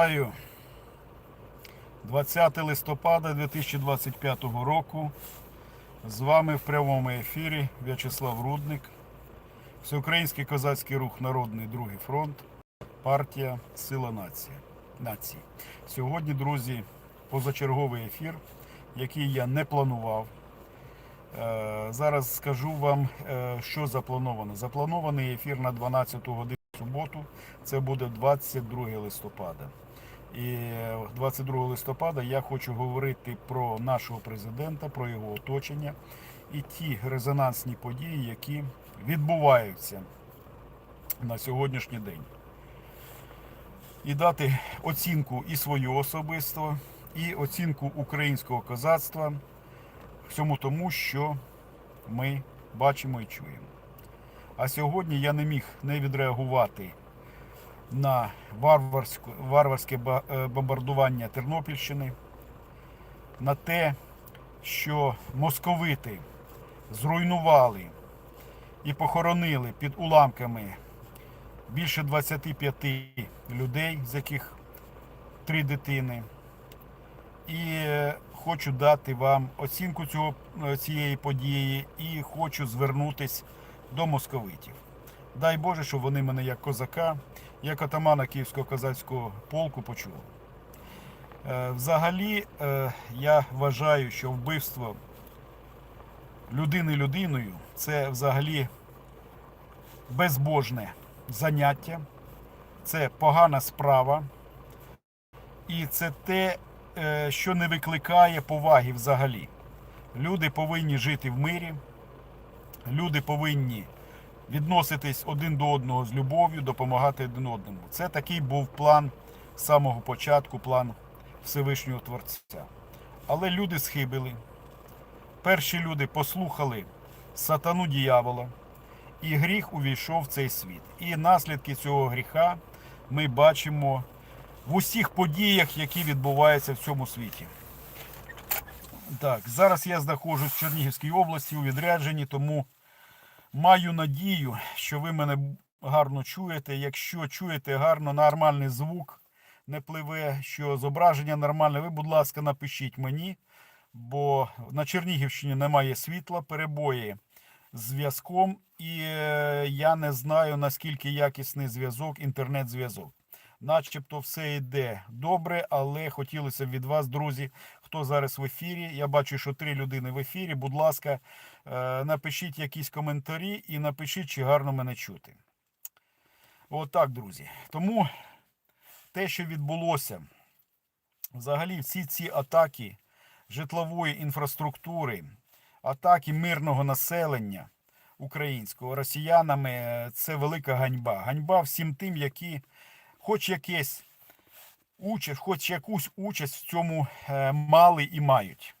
Вітаю. 20 листопада 2025 року. З вами в прямому ефірі В'ячеслав Рудник, Всеукраїнський козацький рух Народний Другий фронт, партія Сила Нації. Нації. Сьогодні, друзі, позачерговий ефір, який я не планував. Е, Зараз скажу вам, е, що заплановано. Запланований ефір на 12 годину суботу. Це буде 22 листопада. І 22 листопада я хочу говорити про нашого президента, про його оточення і ті резонансні події, які відбуваються на сьогоднішній день. І дати оцінку і свою особисто, і оцінку українського козацтва всьому тому, що ми бачимо і чуємо. А сьогодні я не міг не відреагувати на варварське е, бомбардування Тернопільщини, на те, що московити зруйнували і похоронили під уламками більше 25 людей, з яких три дитини. І е, хочу дати вам оцінку цього, е, цієї події і хочу звернутись до московитів. Дай Боже, щоб вони мене як козака, як атамана Київського козацького полку почули. Е, Взагалі, е, я вважаю, що вбивство людини людиною це взагалі безбожне заняття, це погана справа, і це те, е, що не викликає поваги взагалі. Люди повинні жити в мирі, люди повинні відноситись один до одного з любов'ю, допомагати один одному. Це такий був план з самого початку, план Всевишнього Творця. Але люди схибили. Перші люди послухали сатану діявола, і гріх увійшов в цей світ. І наслідки цього гріха ми бачимо в усіх подіях, які відбуваються в цьому світі. Так, зараз я знаходжусь в Чернігівській області у відрядженні, тому маю надію, що ви мене гарно чуєте. Якщо чуєте гарно нормальний звук, не пливе, що зображення нормальне, ви, будь ласка, напишіть мені, бо на Чернігівщині немає світла, перебої зв'язком, і е, я не знаю наскільки якісний зв'язок, інтернет-зв'язок. Начебто все йде добре, але хотілося б від вас, друзі, хто зараз в ефірі. Я бачу, що три людини в ефірі. Будь ласка, е, напишіть якісь коментарі і напишіть, чи гарно мене чути. Отак, друзі. Тому те, що відбулося, взагалі, всі ці атаки житлової інфраструктури, атаки мирного населення українського росіянами, е, це велика ганьба. Ганьба всім тим, які хоч якесь участь, хоч якусь участь в цьому е, мали і мають.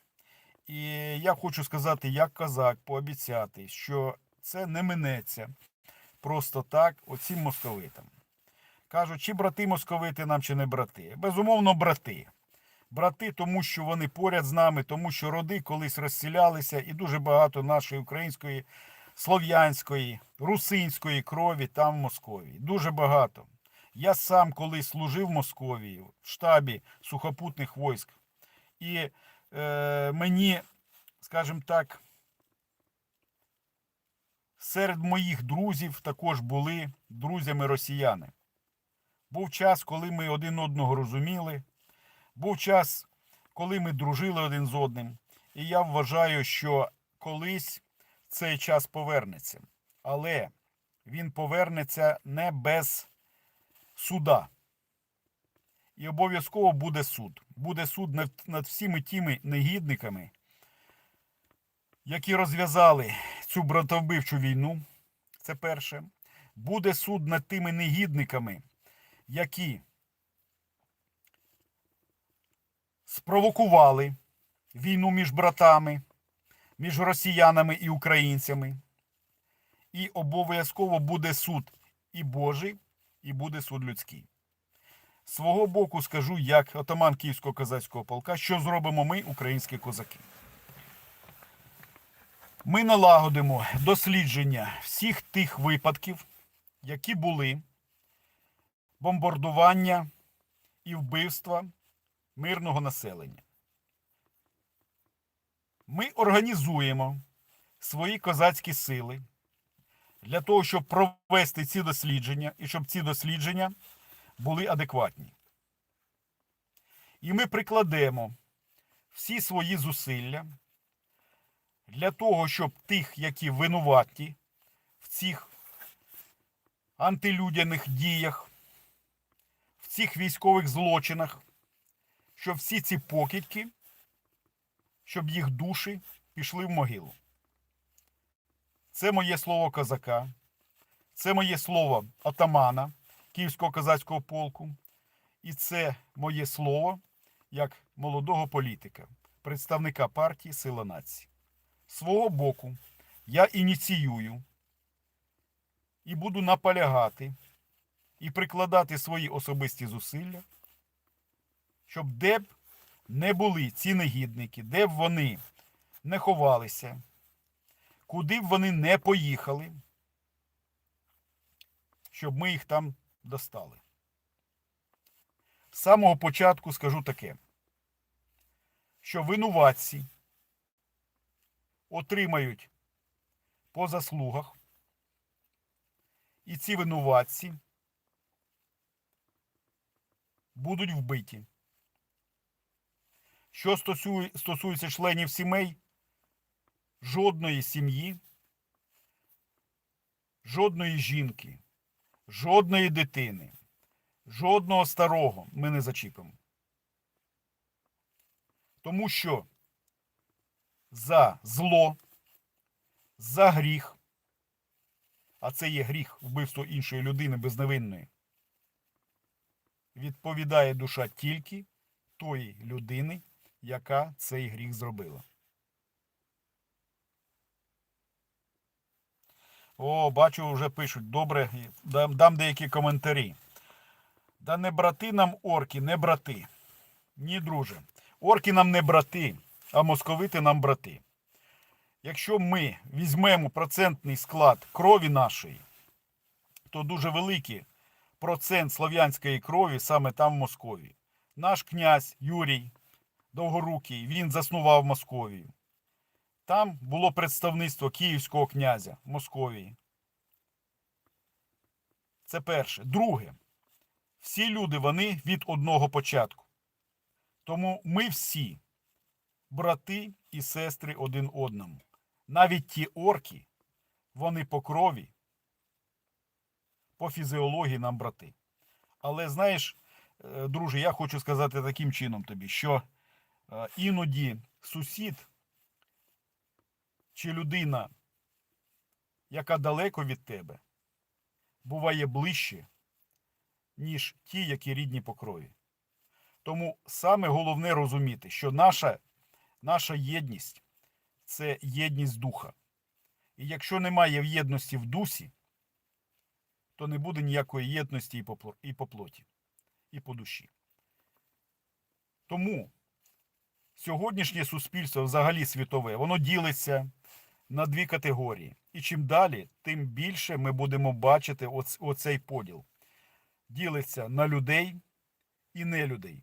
І я хочу сказати, як козак, пообіцяти, що це не минеться просто так оцім московитам. Кажуть, чи брати московити нам, чи не брати. Безумовно, брати. Брати, тому що вони поряд з нами, тому що роди колись розселялися, і дуже багато нашої української, слов'янської, русинської крові там в Московії. Дуже багато. Я сам колись служив в Московії в штабі сухопутних військ. І е, мені, скажімо так, серед моїх друзів також були друзями росіяни. Був час, коли ми один одного розуміли, був час, коли ми дружили один з одним. І я вважаю, що колись цей час повернеться. Але він повернеться не без суда. І обов'язково буде суд. Буде суд над, всіми тими негідниками, які розв'язали цю братовбивчу війну. Це перше. Буде суд над тими негідниками, які спровокували війну між братами, між росіянами і українцями. І обов'язково буде суд і Божий, і буде суд людський. Свого боку скажу, як отаман Київського козацького полка, що зробимо ми, українські козаки. Ми налагодимо дослідження всіх тих випадків, які були бомбардування і вбивства мирного населення. Ми організуємо свої козацькі сили для того, щоб провести ці дослідження і щоб ці дослідження були адекватні. І ми прикладемо всі свої зусилля для того, щоб тих, які винуваті в цих антилюдяних діях, в цих військових злочинах, щоб всі ці покидьки, щоб їх душі пішли в могилу. Це моє слово козака, це моє слово атамана Київського козацького полку, і це моє слово як молодого політика, представника партії Сила нації. З Свого боку, я ініціюю і буду наполягати і прикладати свої особисті зусилля, щоб де б не були ці негідники, де б вони не ховалися, куди б вони не поїхали, щоб ми їх там достали. З самого початку скажу таке, що винуватці отримають по заслугах, і ці винуватці будуть вбиті. Що стосується членів сімей, жодної сім'ї, жодної жінки, жодної дитини, жодного старого ми не зачіпимо. Тому що за зло, за гріх, а це є гріх вбивство іншої людини безневинної, відповідає душа тільки тої людини, яка цей гріх зробила. О, бачу, вже пишуть. Добре, дам, дам деякі коментарі. Да не брати нам орки, не брати. Ні, друже. Орки нам не брати, а московити нам брати. Якщо ми візьмемо процентний склад крові нашої, то дуже великий процент слов'янської крові саме там в Московії. Наш князь Юрій Довгорукий, він заснував Московію. Там було представництво київського князя Московії. Це перше. Друге, всі люди вони від одного початку. Тому ми всі брати і сестри один одному. Навіть ті орки, вони по крові, по фізіології нам брати. Але знаєш, е, друже, я хочу сказати таким чином тобі, що е, іноді сусід чи людина, яка далеко від тебе, буває ближче, ніж ті, які рідні по крові. Тому саме головне розуміти, що наша, наша єдність це єдність духа. І якщо немає єдності в дусі, то не буде ніякої єдності і по плоті, і по душі. Тому сьогоднішнє суспільство, взагалі світове, воно ділиться на дві категорії. І чим далі, тим більше ми будемо бачити оц- оцей поділ. Ділиться на людей і не людей.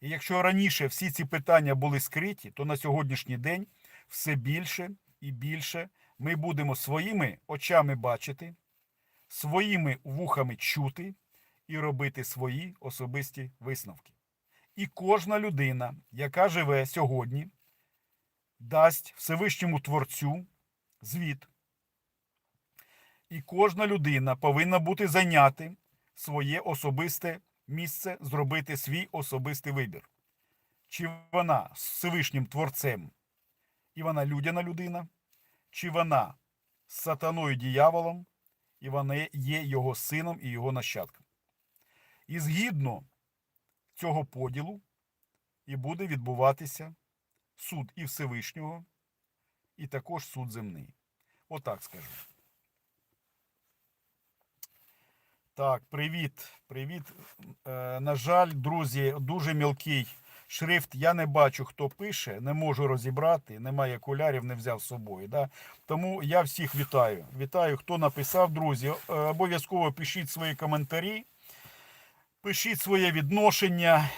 І якщо раніше всі ці питання були скриті, то на сьогоднішній день все більше і більше ми будемо своїми очами бачити, своїми вухами чути і робити свої особисті висновки. І кожна людина, яка живе сьогодні, дасть Всевишньому Творцю звіт. І кожна людина повинна бути зайняти своє особисте місце, зробити свій особистий вибір. Чи вона з Всевишнім Творцем і вона людяна людина, чи вона з сатаною діяволом, і вона є його сином і його нащадком. І згідно цього поділу і буде відбуватися суд і Всевишнього, і також суд земний. Отак скажу. Так, привіт. Привіт. Е, на жаль, друзі, дуже мілкий шрифт. Я не бачу, хто пише, не можу розібрати, немає окулярів, не взяв з собою. Да? Тому я всіх вітаю. Вітаю, хто написав, друзі. Е, обов'язково пишіть свої коментарі. Пишіть своє відношення.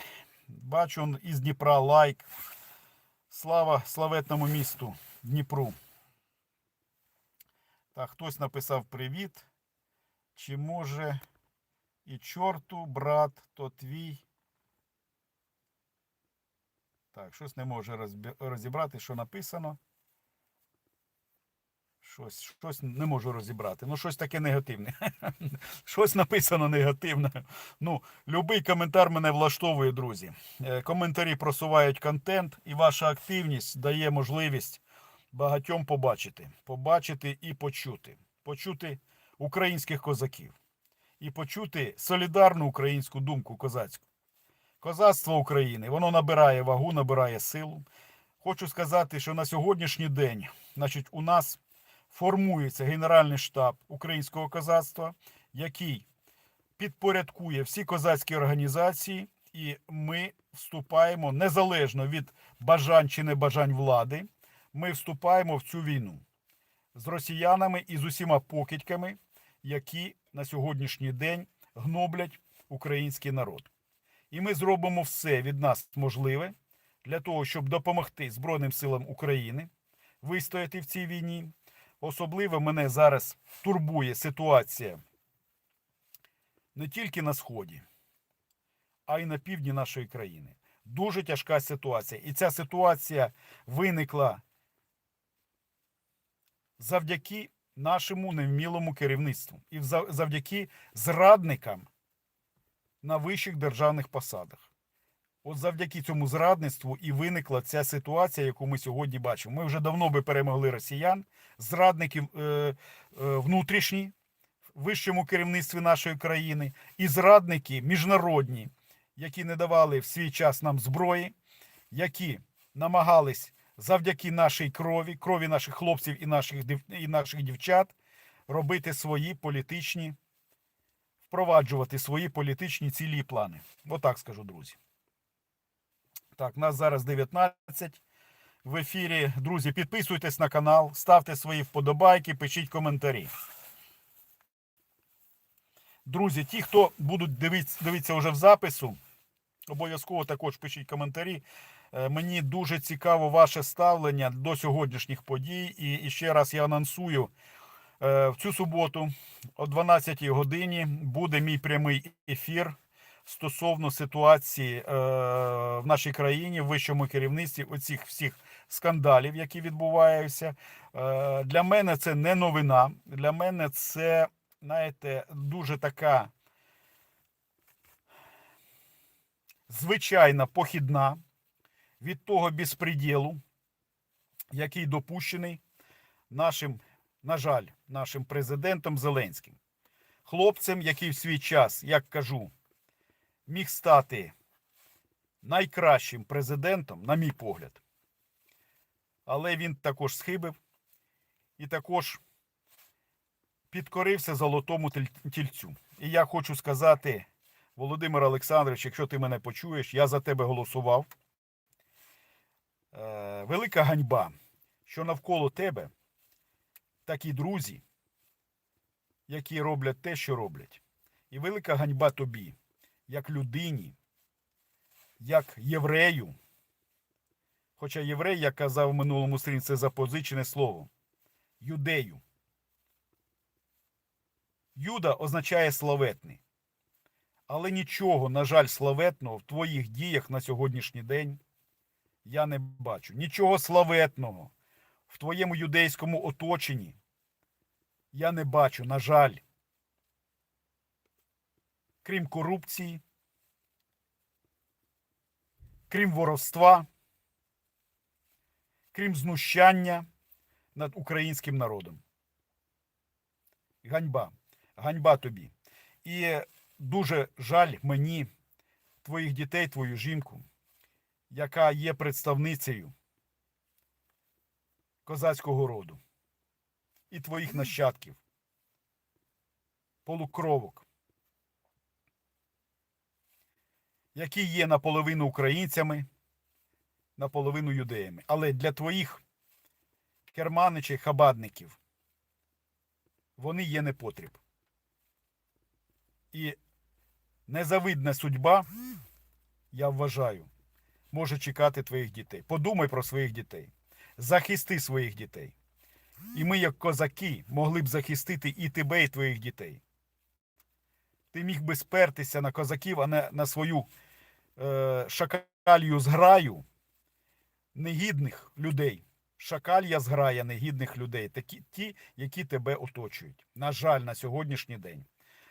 Бачу із Дніпра лайк. Слава славетному місту Дніпру. Так, хтось написав привіт. Чи може і чорту, брат, то твій. Так, щось не може розібрати, що написано. Щось, щось не можу розібрати. Ну, щось таке негативне. щось написано негативне. Ну, любий коментар мене влаштовує, друзі. Е, Коментарі просувають контент, і ваша активність дає можливість багатьом побачити. Побачити і почути. Почути українських козаків. І почути солідарну українську думку козацьку. Козацтво України, воно набирає вагу, набирає силу. Хочу сказати, що на сьогоднішній день, значить, у нас формується Генеральний штаб українського козацтва, який підпорядкує всі козацькі організації, і ми вступаємо незалежно від бажань чи небажань влади. Ми вступаємо в цю війну з росіянами і з усіма покидьками, які на сьогоднішній день гноблять український народ. І ми зробимо все від нас можливе для того, щоб допомогти Збройним силам України вистояти в цій війні. Особливо мене зараз турбує ситуація не тільки на сході, а й на півдні нашої країни. Дуже тяжка ситуація. І ця ситуація виникла завдяки нашому невмілому керівництву і завдяки зрадникам на вищих державних посадах. От завдяки цьому зрадництву і виникла ця ситуація, яку ми сьогодні бачимо. Ми вже давно би перемогли росіян, зрадників е, е, внутрішні вищому керівництві нашої країни, і зрадники міжнародні, які не давали в свій час нам зброї, які намагались завдяки нашій крові, крові наших хлопців і наших, і наших дівчат, робити свої політичні, впроваджувати свої політичні цілі і плани. Отак скажу, друзі. Так, нас зараз 19 в ефірі. Друзі, підписуйтесь на канал, ставте свої вподобайки, пишіть коментарі. Друзі, ті, хто будуть дивитися, дивитися вже в запису, обов'язково також пишіть коментарі. Е, Мені дуже цікаво ваше ставлення до сьогоднішніх подій. І, ще раз я анонсую. е, В цю суботу о 12 годині буде мій прямий ефір стосовно ситуації е, в нашій країні, в вищому керівництві, оцих всіх скандалів, які відбуваються. Е, для мене це не новина. Для мене це, знаєте, дуже така звичайна похідна від того безпреділу, який допущений нашим, на жаль, нашим президентом Зеленським. Хлопцем, який в свій час, як кажу, міг стати найкращим президентом, на мій погляд. Але він також схибив і також підкорився золотому тільцю. І я хочу сказати, Володимир Олександрович, якщо ти мене почуєш, я за тебе голосував. Е, велика ганьба, що навколо тебе такі друзі, які роблять те, що роблять. І велика ганьба тобі, як людині, як єврею. Хоча єврей, як казав в минулому стрім, це запозичене слово. Юдею. Юда означає славетний. Але нічого, на жаль, славетного в твоїх діях на сьогоднішній день я не бачу. Нічого славетного в твоєму юдейському оточенні я не бачу, на жаль. Крім корупції, крім воровства, крім знущання над українським народом. Ганьба. Ганьба тобі. І дуже жаль мені твоїх дітей, твою жінку, яка є представницею козацького роду і твоїх нащадків, полукровок, які є наполовину українцями, наполовину юдеями. Але для твоїх керманичей, хабадників вони є непотріб. І незавидна судьба, я вважаю, може чекати твоїх дітей. Подумай про своїх дітей. Захисти своїх дітей. І ми, як козаки, могли б захистити і тебе, і твоїх дітей. Ти міг би спертися на козаків, а не на свою е, шакалью зграю негідних людей. Шакалья зграя негідних людей, такі ті, які тебе оточують. На жаль, на сьогоднішній день.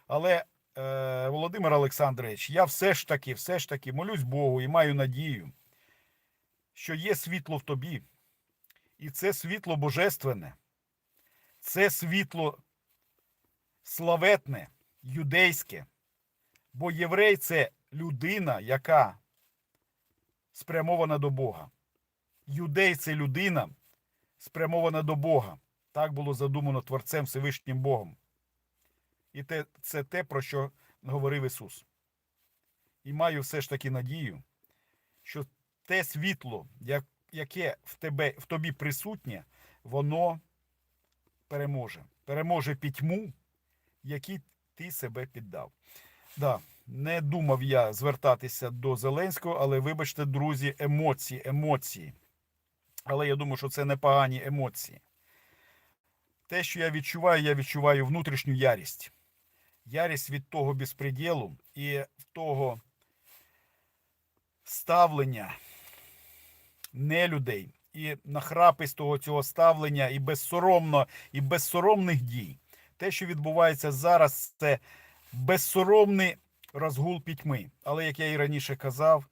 Але, е, Володимир Олександрович, я все ж таки, все ж таки молюсь Богу і маю надію, що є світло в тобі. І це світло божественне, це світло славетне, юдейське. Бо єврей це людина, яка спрямована до Бога. Юдей це людина, спрямована до Бога. Так було задумано Творцем Всевишнім Богом. І те, це те, про що говорив Ісус. І маю все ж таки надію, що те світло, яке в, тебе, в тобі присутнє, воно переможе. Переможе пітьму, якій ти себе піддав. Да, не думав я звертатися до Зеленського, але вибачте, друзі, емоції, емоції. Але я думаю, що це непогані емоції. Те, що я відчуваю, я відчуваю внутрішню ярість. Ярість від того безпреділу і того ставлення не людей. І нахрапистого цього ставлення, і безсоромно, і безсоромних дій. Те, що відбувається зараз, це безсоромний розгул пітьми. Але, як я і раніше казав,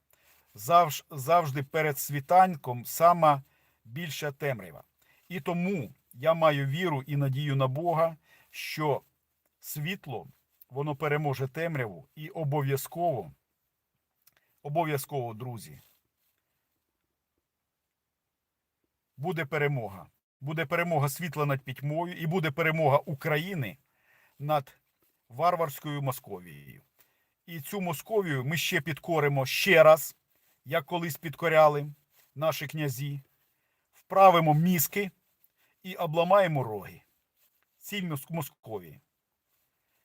завж, завжди перед світанком сама більша темрява. І тому я маю віру і надію на Бога, що світло воно переможе темряву і обов'язково, обов'язково, друзі, буде перемога. Буде перемога світла над пітьмою і буде перемога України над варварською Московією. І цю Московію ми ще підкоримо ще раз, як колись підкоряли наші князі, вправимо мізки і обламаємо роги. Ціль Московії.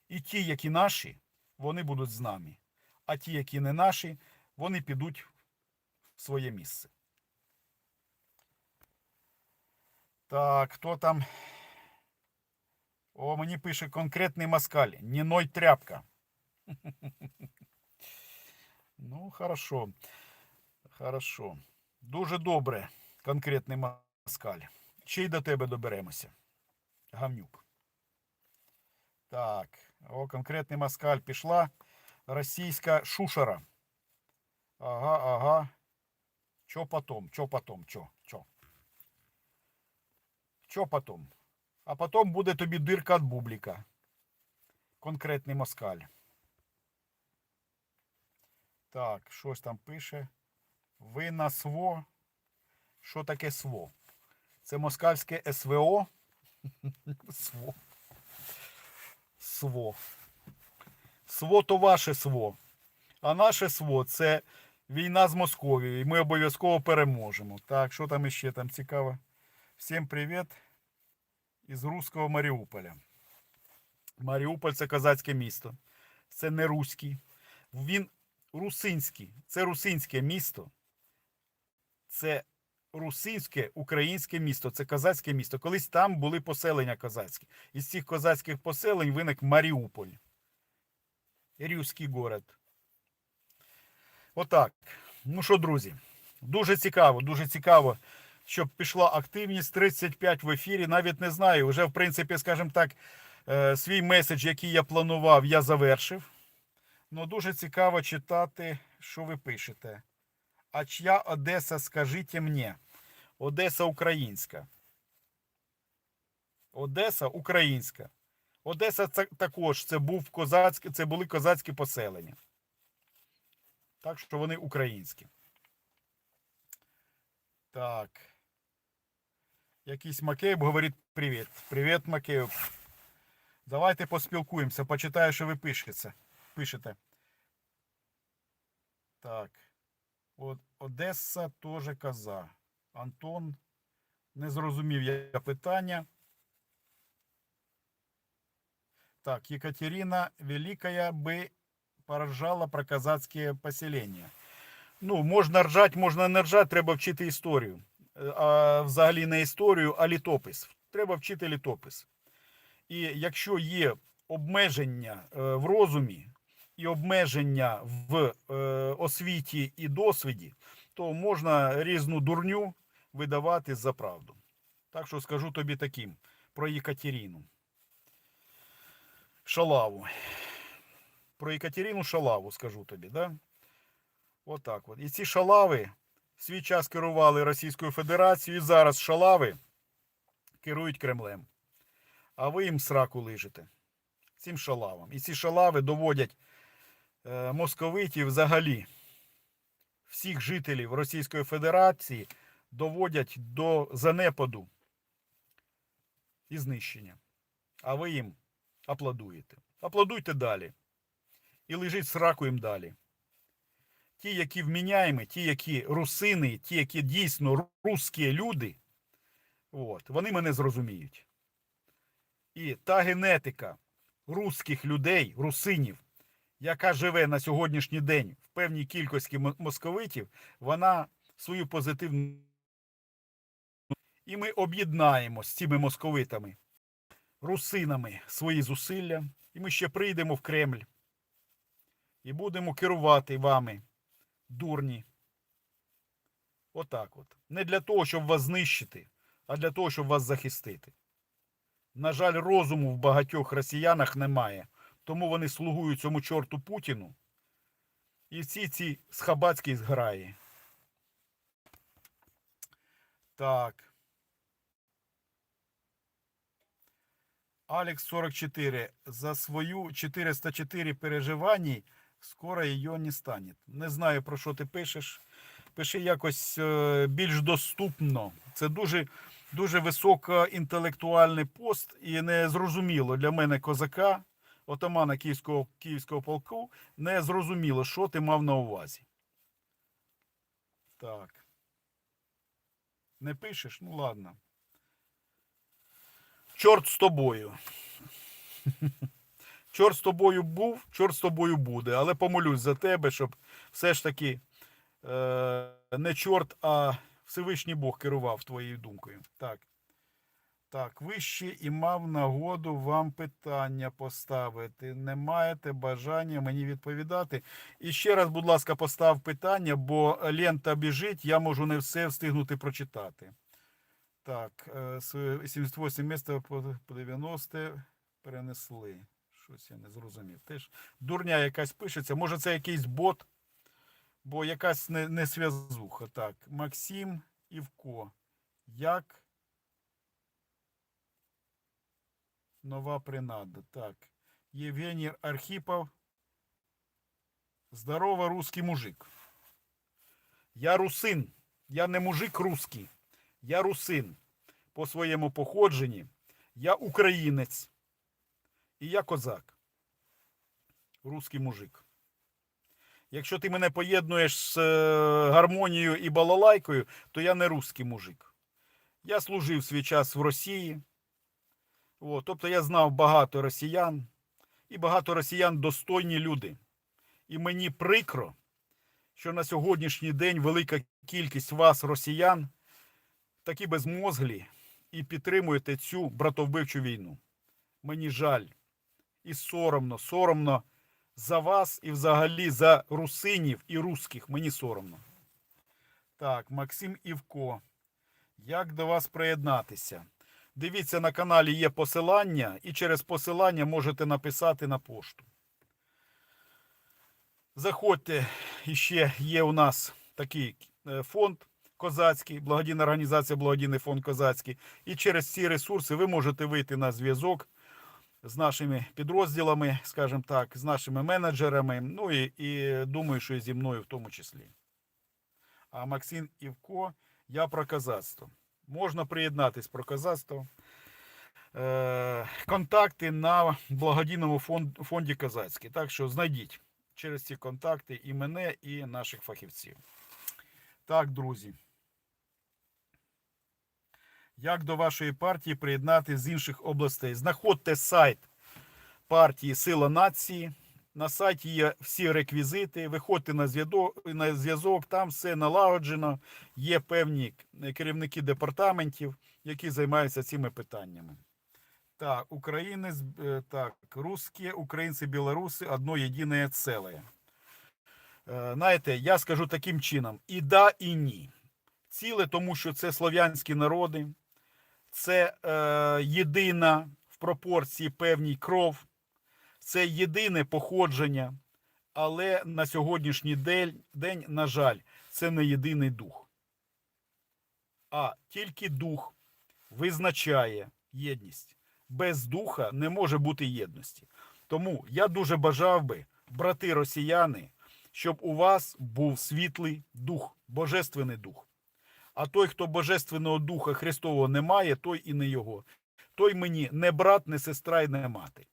І ті, які наші, вони будуть з нами. А ті, які не наші, вони підуть в своє місце. Так, хто там? О, мені пише конкретний москаль. Ніной тряпка. Ну, хорошо. Хорошо. Дуже добре. Конкретний москаль. Ще й до тебе доберемося. Гавнюк. Так. О, конкретний москаль пішла. Російська шушера. Ага, ага. Чо потом? Чо потом? Чо? Що потом? А потом буде тобі дирка від бубліка. Конкретний москаль. Так, щось там пише. Ви на СВО. Що таке СВО? Це москальське СВО. СВО. СВО. СВО то ваше СВО. А наше СВО це війна з Московією. І ми обов'язково переможемо. Так, що там іще там цікаво? Всім привіт із руського Маріуполя. Маріуполь це козацьке місто. Це не руський. Він русинський. Це русинське місто. Це русинське українське місто. Це козацьке місто. Колись там були поселення козацькі. Із цих козацьких поселень виник Маріуполь. Рюський город. Отак. Ну що, друзі, дуже цікаво, дуже цікаво щоб пішла активність 35 в ефірі. Навіть не знаю. Вже, в принципі, скажімо так, е, свій меседж, який я планував, я завершив. Ну, дуже цікаво читати, що ви пишете. А чия Одеса, скажіть мені? Одеса українська. Одеса українська. Одеса це також це був козацькі, це були козацькі поселення. Так що вони українські. Так. Якийсь Макеїв говорить привіт. Привіт, Макеїв. Давайте поспілкуємося. Почитаю, що ви пишете. пишете. Так. От Одеса теж коза. Антон. Не зрозумів я питання. Так, Екатерина Великая би порожало про казацьке поселення. Ну, можна ржать, можна не ржать, треба вчити історію. Е, А взагалі не історію, а літопис. Треба вчити літопис. І якщо є обмеження е, в розумі і обмеження в е, освіті і досвіді, то можна різну дурню видавати за правду. Так що скажу тобі таким про Єкатерину. Шалаву. Про Єкатерину Шалаву скажу тобі, да? Отак от. І ці шалави свій час керували Російською Федерацією, і зараз шалави керують Кремлем. А ви їм сраку лижете. Цим шалавам. І ці шалави доводять е, московитів взагалі всіх жителів Російської Федерації доводять до занепаду і знищення. А ви їм аплодуєте. Аплодуйте далі. І лежить сраку їм далі. Ті, які вміняємо, ті, які русини, ті, які дійсно русські люди, от, вони мене зрозуміють. І та генетика русських людей, русинів, яка живе на сьогоднішній день в певній кількості московитів, вона свою позитивну. І ми об'єднаємо з цими московитами, русинами свої зусилля, і ми ще прийдемо в Кремль і будемо керувати вами, дурні. Отак от. Не для того, щоб вас знищити, а для того, щоб вас захистити. На жаль, розуму в багатьох росіянах немає, тому вони слугують цьому чорту Путіну і всі ці схабацькі зграї. Так. Алекс 44. За свою 404 переживаний скоро її не стане. Не знаю, про що ти пишеш. Пиши якось е, більш доступно. Це дуже, дуже високоінтелектуальний пост і не зрозуміло для мене козака, отамана Київського, Київського полку, не зрозуміло, що ти мав на увазі. Так. Не пишеш? Ну ладно. Чорт з тобою. Чорт з тобою був, чорт з тобою буде. Але помолюсь за тебе, щоб все ж таки е, не чорт, а Всевишній Бог керував твоєю думкою. Так. Так, вище і мав нагоду вам питання поставити. Не маєте бажання мені відповідати. І ще раз, будь ласка, постав питання, бо лента біжить, я можу не все встигнути прочитати. Так, е, з 78 місця по по 90 перенесли. Щось я не зрозумів. Теж дурня якась пишеться. Може це якийсь бот, бо якась не, не зв'язуха. Так, Максим Івко. Як нова принада. Так. Євгеній Архипов. Здорово, русский мужик. Я русин. Я не мужик русский. Я русин по своєму походженні. Я українець. І я козак. Русський мужик. Якщо ти мене поєднуєш з е, гармонією і балалайкою, то я не русський мужик. Я служив свій час в Росії. О, тобто я знав багато росіян. І багато росіян достойні люди. І мені прикро, що на сьогоднішній день велика кількість вас, росіян, такі безмозглі і підтримуєте цю братовбивчу війну. Мені жаль і соромно, соромно за вас і взагалі за русинів і русських. Мені соромно. Так, Максим Івко. Як до вас приєднатися? Дивіться, на каналі є посилання, і через посилання можете написати на пошту. Заходьте, іще є у нас такий е, фонд козацький, благодійна організація Благодійний фонд козацький. І через ці ресурси ви можете вийти на зв'язок з нашими підрозділами, скажімо так, з нашими менеджерами. Ну і, і думаю, що і зі мною в тому числі. А Максим Івко, я про козацтво. Можна приєднатись про козацтво. Е, контакти на благодійному фонд, фонді Козацький. Так що знайдіть через ці контакти і мене, і наших фахівців. Так, друзі. Як до вашої партії приєднати з інших областей? Знаходьте сайт партії Сила нації На сайті є всі реквізити. Виходьте на зв'язок, там все налагоджено. Є певні керівники департаментів, які займаються цими питаннями. Так, українець, е, так, русські, українці, білоруси, одно єдине ціле. Е, Знаєте, я скажу таким чином: і да, і ні. Ціле, тому що це слов'янські народи, це е, єдина в пропорції певній кров, це єдине походження, але на сьогоднішній день, день, на жаль, це не єдиний дух. А тільки дух визначає єдність. Без духа не може бути єдності. Тому я дуже бажав би, брати росіяни, щоб у вас був світлий дух, божественний дух. А той, хто божественного духа Христового не має, той і не його. Той мені не брат, не сестра і не мати.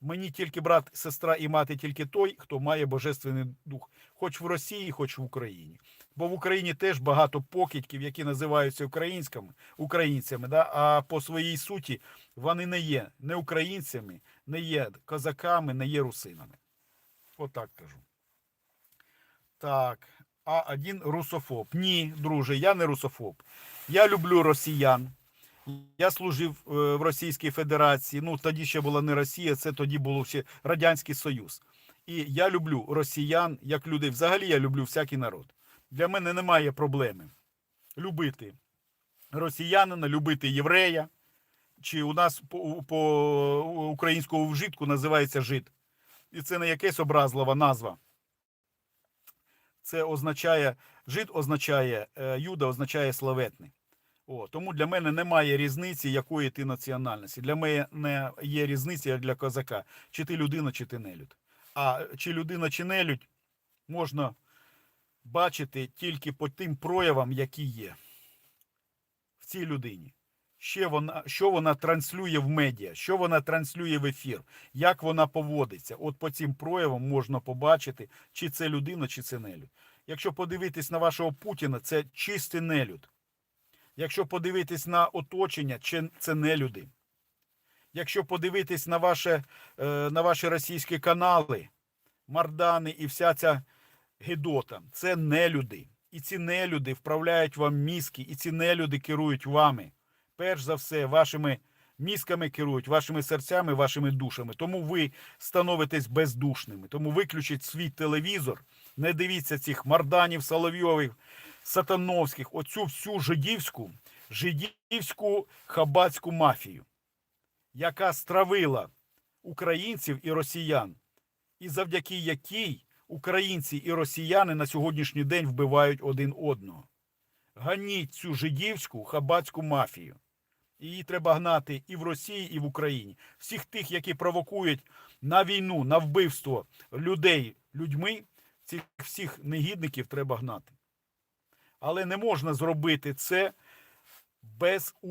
Мені тільки брат, сестра і мати тільки той, хто має божественний дух, хоч в Росії, хоч в Україні. Бо в Україні теж багато покидьків, які називаються українськими, українцями, да? а по своїй суті вони не є не українцями, не є козаками, не є русинами. Отак кажу. Так, а один русофоб. Ні, друже, я не русофоб. Я люблю росіян. Я служив е, в Російській Федерації. Ну, тоді ще була не Росія, це тоді був ще Радянський Союз. І я люблю росіян як людей. Взагалі я люблю всякий народ. Для мене немає проблеми любити росіянина, любити єврея. Чи у нас по, по українському вжитку називається жид. І це не якась образлива назва. Це означає, жид означає, е, юда означає славетний. О, тому для мене немає різниці, якої ти національності. Для мене не є різниця як для козака, чи ти людина, чи ти нелюд. А чи людина, чи нелюдь можна бачити тільки по тим проявам, які є в цій людині. Ще вона, що вона транслює в медіа, що вона транслює в ефір, як вона поводиться. От по цим проявам можна побачити, чи це людина, чи це нелюд. Якщо подивитись на вашого Путіна, це чистий нелюд. Якщо подивитись на оточення, чи це не люди. Якщо подивитись на, ваше, е, на ваші російські канали, Мардани і вся ця гидота, це не люди. І ці нелюди вправляють вам мізки, і ці нелюди керують вами. Перш за все, вашими мізками керують, вашими серцями, вашими душами. Тому ви становитесь бездушними. Тому виключіть свій телевізор, не дивіться цих Марданів, Соловйових, Сатановських, оцю всю жидівську, жидівську хабацьку мафію, яка стравила українців і росіян, і завдяки якій українці і росіяни на сьогоднішній день вбивають один одного. Ганіть цю жидівську хабацьку мафію. Її треба гнати і в Росії, і в Україні. Всіх тих, які провокують на війну, на вбивство людей людьми, цих всіх негідників треба гнати. Але не можна зробити це без участі.